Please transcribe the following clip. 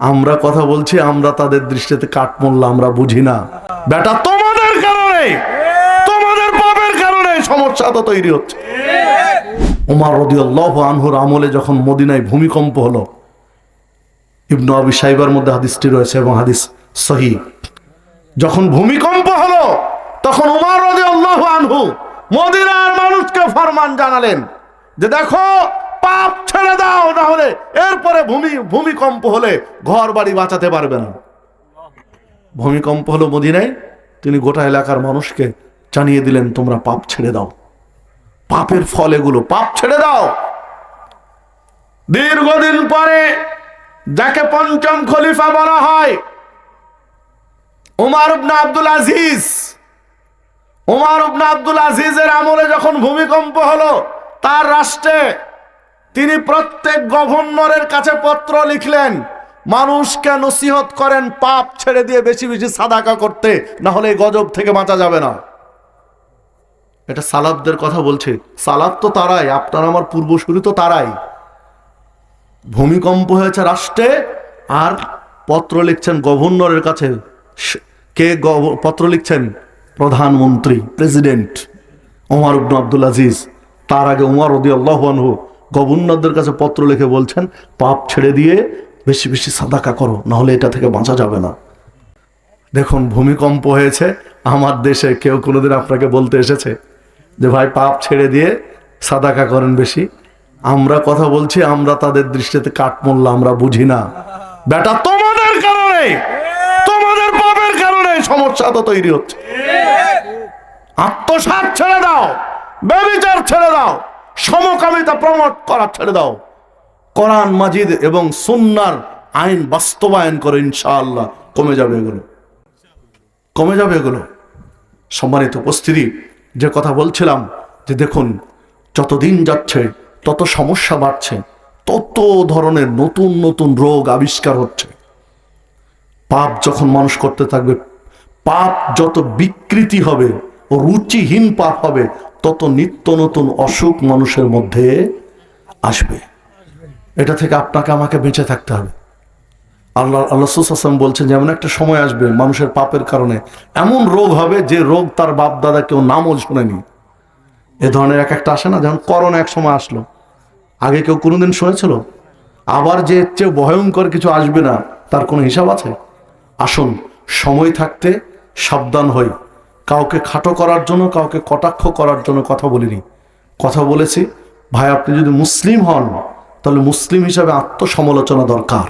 আমরা কথা বলছি, আমরা তাদের দৃষ্টিতে কাঠমোল্লা আমরা বুঝি না। বেটা, তোমাদের কারণে, তোমাদের পাপের কারণে সমস্যা তো তৈরি হচ্ছে। উমার রদিয়াল্লাহ আনহুর আমলে যখন মদিনায় ভূমিকম্প হলো, ইবনু আবি সাইবার মধ্যে হাদিসটি রয়েছে এবং হাদিস সহি। যখন ভূমিকম্প হলো, তখন উমার রদিয়াল্লাহু আনহু মদিনার মানুষকে ফরমান জানালেন যে দেখো পাপ ছেড়ে দাও না হলে এরপরে ভূমি, ভূমিকম্প হলে ঘর বাড়ি বাঁচাতে পারবে না। ভূমিকম্প হলো মদিনায়, তিনি গোটা এলাকার মানুষকে জানিয়ে দিলেন, তোমরা পাপ ছেড়ে দাও। পাপের ফল এগুলো, পাপ ছেড়ে দাও। দীর্ঘদিন পরে যাকে পঞ্চম খলিফা বলা হয়, উমার ইবনে আব্দুল আজিজ, উমার ইবনে আব্দুল আজিজের আমলে যখন ভূমিকম্প হলো, তার রাষ্ট্রে তিনি প্রত্যেক গভর্নরের কাছে পত্র লিখলেন, মানুষকে নসিহত করেন পাপ ছেড়ে দিয়ে বেশি বেশি সাদাকা করতে না হলে গজব থেকে বাঁচা যাবে না। এটা সালাবদের কথা বলছে। সালাব তো তারাই, আপনার আমার পূর্বসূরি তো তারাই। ভূমিকম্প হয়েছে রাষ্ট্রে, আর পত্র লিখছেন গভর্নরের কাছে। কে পত্র লিখছেন? প্রধানমন্ত্রী, president Omar ibn Abdul Aziz. তার আগে উমর রদি আল্লাহনহু গভর্নরদের কাছে পত্র লিখে বলছেন, পাপ ছেড়ে দিয়ে বেশি বেশি সাদাকা করো, নাহলে এটা থেকে বাঁচা যাবে না। দেখুন, ভূমিকম্প হয়েছে, আমার দেশে কেউ কোনোদিন আপনাকে বলতে এসেছে যে, ভাই, পাপ ছেড়ে দিয়ে সাদাকা করেন বেশি। আমরা কথা বলছি, আমরা তাদের দৃষ্টিতে কাঠমোল্লা, আমরা বুঝি না। বেটা, তোমাদের কারণে, তোমাদের পাপের কারণে সমস্যা তো তৈরি হচ্ছে। আত্মসাৎ ছেড়ে দাও ব্যবিচার ছেড়ে দাও। সমকামিতা প্রমোট করা ছেড়ে দাও। কোরআন, মাজিদ এবং সুন্নার আইন বাস্তবায়ন করে, ইনশাআল্লাহ। কমে যাবে এগুলো। কমে যাবে এগুলো। সম্মানিত উপস্থিতি, যে কথা বলছিলাম, যে দেখুন যত দিন যাচ্ছে, তত সমস্যা বাড়ছে, তত ধরনের নতুন নতুন রোগ আবিষ্কার হচ্ছে। পাপ যখন মানুষ করতে থাকবে, পাপ যত বিকৃতি হবে রুচিহীন পাপ হবে, তত নিত্য নতুন অসুখ মানুষের মধ্যে আসবে। এটা থেকে আপনাকে আমাকে বেঁচে থাকতে হবে। আল্লাহ আল্লাহ সুসাম বলছেন, যেমন একটা সময় আসবে মানুষের পাপের কারণে, এমন রোগ হবে যে রোগ তার বাপ দাদা কেউ নামও শোনেনি। এ ধরনের এক একটা আসে না, যেমন করোনা এক সময় আসলো। আগে কেউ কোনোদিন শুনেছিল? আবার যে চেয়ে ভয়ঙ্কর কিছু আসবে না, তার কোনো হিসাব আছে? আসুন, সময় থাকতে সাবধান হই। কাউকে খাটো করার জন্য, কাউকে কটাক্ষ করার জন্য কথা বলিনি। কথা বলেছি, ভাই, আপনি যদি মুসলিম হন, তাহলে মুসলিম হিসাবে আত্মসমালোচনা দরকার।